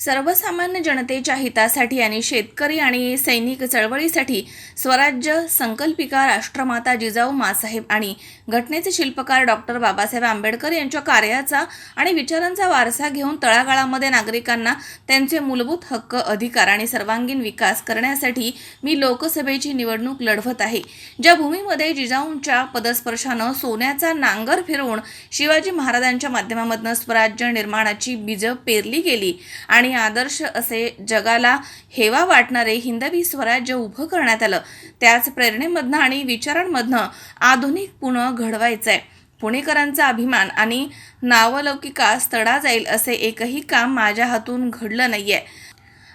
सर्वसामान्य जनतेच्या हितासाठी आणि शेतकरी आणि सैनिक चळवळीसाठी स्वराज्य संकल्पिका राष्ट्रमाता जिजाऊ मासाहेब आणि घटनेचे शिल्पकार डॉक्टर बाबासाहेब आंबेडकर यांच्या कार्याचा आणि विचारांचा वारसा घेऊन तळागाळामध्ये नागरिकांना त्यांचे मूलभूत हक्क अधिकार आणि सर्वांगीण विकास करण्यासाठी मी लोकसभेची निवडणूक लढवत आहे. ज्या भूमीमध्ये जिजाऊंच्या पदस्पर्शानं सोन्याचा नांगर फिरवून शिवाजी महाराजांच्या माध्यमामधनं स्वराज्य निर्माणाची बीजं पेरली गेली आणि आदर्श असे जगाला हेवा वाटणारे हिंदवी स्वराज्य उभं करण्यात आलं. त्याच प्रेरणेमधनं आणि विचारांमधनं आधुनिक पुणे घडवायचंय. पुणेकरांचा अभिमान आणि नावलौकिकास तडा जाईल असे एकही काम माझ्या हातून घडलं नाहीये.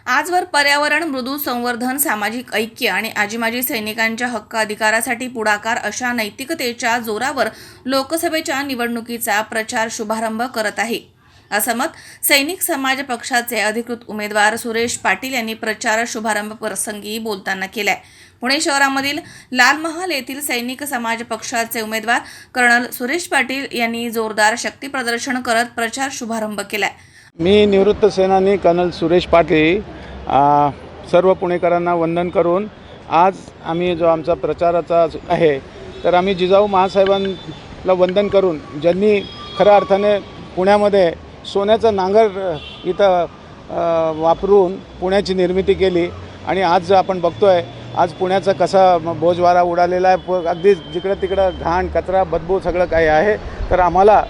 आजवर पर्यावरण मृदू संवर्धन सामाजिक ऐक्य आणि आजीमाजी सैनिकांच्या हक्क अधिकारासाठी पुढाकार अशा नैतिकतेच्या जोरावर लोकसभेच्या निवडणुकीचा प्रचार शुभारंभ करत आहे. असं मत सैनिक समाज पक्षाचे अधिकृत उमेदवार सुरेश पाटील यांनी प्रचार शुभारंभ प्रसंगी बोलताना केलाय. पुणे शहरामधील लालमहाल येथील सैनिक समाज पक्षाचे उमेदवार कर्नल सुरेश पाटील यांनी जोरदार शक्ती प्रदर्शन करत प्रचार शुभारंभ केलाय. मी निवृत्त सेनानी कर्नल सुरेश पाटील सर्व पुणेकरांना वंदन करून आज आम्ही जो आमचा प्रचाराचा आहे तर आम्ही जिजाऊ महासाहेबांना वंदन करून ज्यांनी खऱ्या अर्थाने पुण्यामध्ये सोन्याचं नांगर इथं वापरून पुण्याची निर्मिती केली. आणि आज आपण बघतो आहे आज पुण्याचा कसा भोजवारा बोजवारा उडालेला आहे. प अगदी जिकडं तिकडं घाण कचरा बदबू सगळं काही आहे. तर आम्हाला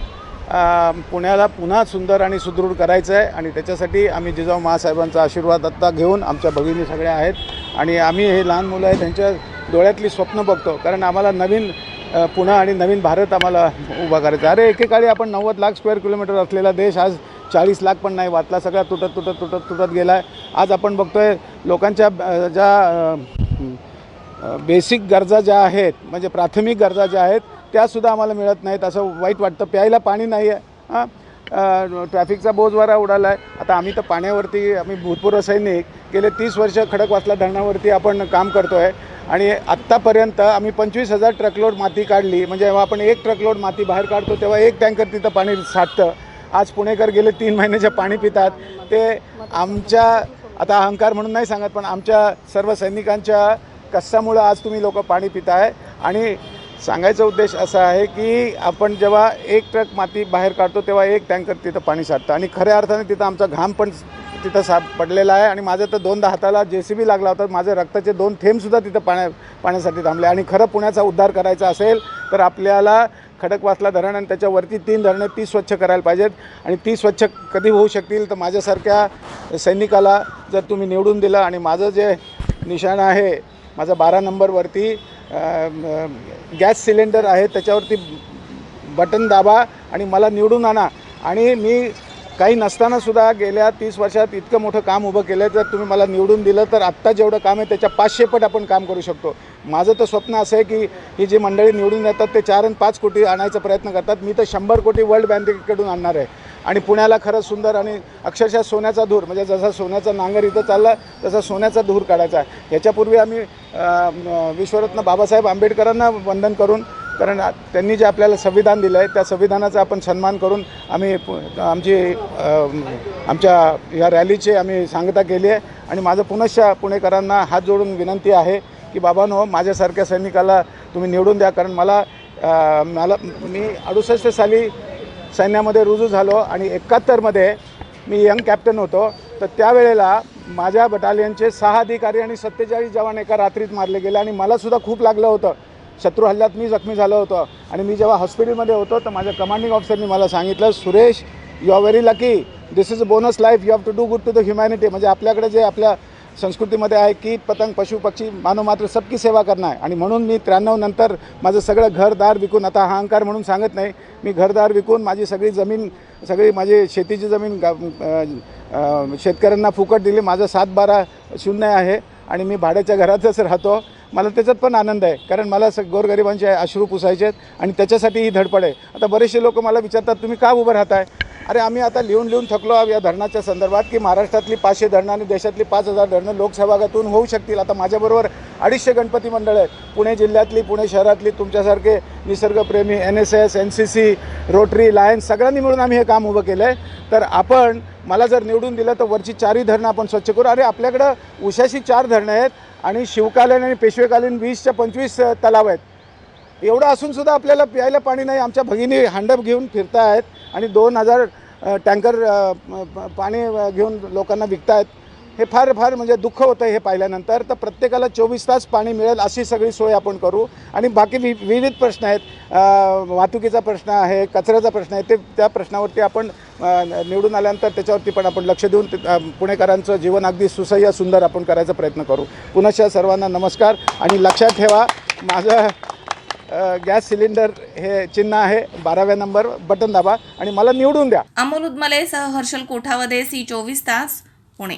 पुण्याला पुन्हा सुंदर आणि सुदृढ करायचं आहे आणि त्याच्यासाठी आम्ही जिजाऊ महासाहेबांचा आशीर्वाद आत्ता घेऊन आमच्या भगिनी सगळ्या आहेत. आणि आम्ही हे लहान मुलं आहेत त्यांच्या डोळ्यातली स्वप्न बघतो. कारण आम्हाला नवीन पुन्हा पुणा आणि नवीन भारत आम्हाला उभा करायचा. अरे एकेकाळी आपण नव्वद लाख स्क्वेअर किलोमीटर असलेला देश आज चाळीस लाख पण नाही वाचला. सगळा तुटत तुटत तुटत तुटत गेला आहे आज आपण बघतोय लोकांच्या ज्या बेसिक गरजा ज्या आहेत म्हणजे प्राथमिक गरजा ज्या आहेत त्यासुद्धा आम्हाला मिळत नाहीत. असं वाईट वाटतं. प्यायला पाणी नाही आहे हां ट्रॅफिकचा बोजवारा उडाला आहे आता आम्ही तर पाण्यावरती आम्ही भूतपूर्व सैनिक गेले तीस वर्ष खडकवासला धरणावरती आपण काम करतो आहे आणि आत्तापर्यंत आम्ही पंचवीस हजार ट्रकलोड माती काढली. म्हणजे जेव्हा आपण एक ट्रकलोड माती बाहेर काढतो तेव्हा एक टँकर तिथं पाणी साठतं. आज पुणेकर गेले तीन महिन्याचे पाणी पितात. ते आमच्या आता अहंकार म्हणून नाही सांगत पण आमच्या सर्व सैनिकांच्या कष्टामुळं आज तुम्ही लोक पाणी पिताय. आणि सांगायचा उद्देश असा आहे की आपण जेव्हा एक ट्रक माती बाहेर काढतो तेव्हा एक टँकर तिथं पाणी साठतं. आणि खऱ्या अर्थाने तिथं आमचा घाम पण तिथं सा पडलेला आहे आणि माझं तर दोनदा हाताला जे सी बी लागला होता. माझे रक्ताचे दोन थेंबसुद्धा तिथं पाण्या पाण्यासाठी थांबले. आणि खरं पुण्याचा उद्धार करायचा असेल तर आपल्याला खडकवासला धरण आणि त्याच्यावरती तीन धरणं ती स्वच्छ करायला पाहिजेत. आणि ती स्वच्छ कधी होऊ शकतील तर माझ्यासारख्या सैनिकाला जर तुम्ही निवडून दिलं आणि माझं जे निशाण आहे माझं बारा नंबरवरती गॅस सिलेंडर आहे त्याच्यावरती बटन दाबा आणि मला निवडून आणा. आणि मी काही नसतानासुद्धा गेल्या तीस वर्षात इतकं मोठं काम उभं केलं जर तुम्ही मला निवडून दिलं तर आत्ता जेवढं काम आहे त्याच्या पाचशे पट आपण काम करू शकतो. माझं तर स्वप्न असं आहे की ही जी मंडळी निवडून येतात ते चार आणि पाच कोटी आणायचा प्रयत्न करतात. मी तर शंभर कोटी वर्ल्ड बँकेकडून आणणार आहे. आणि पुण्याला खरंच सुंदर आणि अक्षरशः सोन्याचा धूर म्हणजे जसा सोन्याचा नांगर इथं चालला तसा सोन्याचा धूर काढायचा आहे. ह्याच्यापूर्वी आम्ही विश्वरत्न बाबासाहेब आंबेडकरांना वंदन करून कारण त्यांनी जे आपल्याला संविधान दिलं आहे त्या संविधानाचा आपण सन्मान करून आम्ही आमची आमच्या या रॅलीची आम्ही सांगता केली आहे. आणि माझं पुनश्च पुणेकरांना हात जोडून विनंती आहे की बाबांनो माझ्यासारख्या सैनिकाला तुम्ही निवडून द्या. कारण मला मला मी अडुसष्ट साली सैन्यामध्ये रुजू झालो आणि एकाहत्तरमध्ये मी यंग कॅप्टन होतो. तर त्यावेळेला माझ्या बटालियनचे सहा अधिकारी आणि सत्तेचाळीस जवान एका रात्रीत मारले गेले आणि मलासुद्धा खूप लागलं होतं. शत्रू हल्ल्यात मी जखमी झालो होतो. आणि मी जेव्हा हॉस्पिटलमध्ये होतो तर माझ्या कमांडिंग ऑफिसरनी मला सांगितलं Suresh you are very lucky this is a bonus life you have to do good to the humanity म्हणजे आपल्याकडे जे आपल्या संस्कृतीमध्ये आहे कीट पतंग पशु पक्षी मानव मात्र सबकी सेवा करणं आहे आणि म्हणून मी त्र्याण्णव नंतर माझं सगळं घरदार विकून आता हा अहंकार म्हणून सांगत नाही मी घरदार विकून माझी सगळी जमीन सगळी माझी शेतीची जमीन शेतकऱ्यांना फुकट दिली. माझं सात बारा शून्य आहे. आणि मी भाड्याच्या घरातच राहतो. मला त्याच्यात पण आनंद आहे. कारण मला स गोरगरिबांचे अश्रू पुसायचे आहेत आणि त्याच्यासाठी ही धडपड आहे. आता बरेचसे लोक मला विचारतात तुम्ही का उभं राहताय? अरे आम्ही आता लिहून लिहून थकलो आहोत या धरणाच्या संदर्भात की महाराष्ट्रातली पाचशे धरणं आणि देशातली पाच हजार धरणं लोकसहभागातून होऊ शकतील. आता माझ्याबरोबर अडीचशे गणपती मंडळ आहेत. पुणे जिल्ह्यातली पुणे शहरातली तुमच्यासारखे निसर्गप्रेमी N S S N C C Rotary Lions सगळ्यांनी मिळून आम्ही हे काम उभं केलं आहे तर आपण मला जर निवडून दिलं तर वरची चारही धरणं आपण स्वच्छ करू. अरे आपल्याकडं उशाशी चार धरणं आहेत आणि शिवकालीन आणि पेशवेकालीन वीसच्या पंचवीस तलाव आहेत. एवढं असूनसुद्धा आपल्याला प्यायला पाणी नाही. आमच्या भगिनी हांडप घेऊन फिरत आहेत आणि दोन हजार टँकर पाणी घेऊन लोकांना विकतायत. हे फार फार म्हणजे दुःख होतं हे पाहिल्यानंतर. तर प्रत्येकाला चोवीस तास पाणी मिळेल अशी सगळी सोय आपण करू. आणि बाकी वि विविध प्रश्न आहेत. वाहतुकीचा प्रश्न आहे कचऱ्याचा प्रश्न आहे ते त्या प्रश्नावरती आपण निवडून आल्यानंतर त्याच्यावरती पण आपण लक्ष देऊन पुणेकरांचं जीवन अगदी सुसह्य सुंदर आपण करायचा प्रयत्न करू. पुनश्च सर्वांना नमस्कार आणि लक्षात ठेवा माझं गॅस सिलेंडर हे चिन्ह आहे बाराव्या नंबर बटन दाबा आणि मला निवडून द्या. अमोल उदमले सह हर्षल कोठावदे सी चोवीस तास पुणे.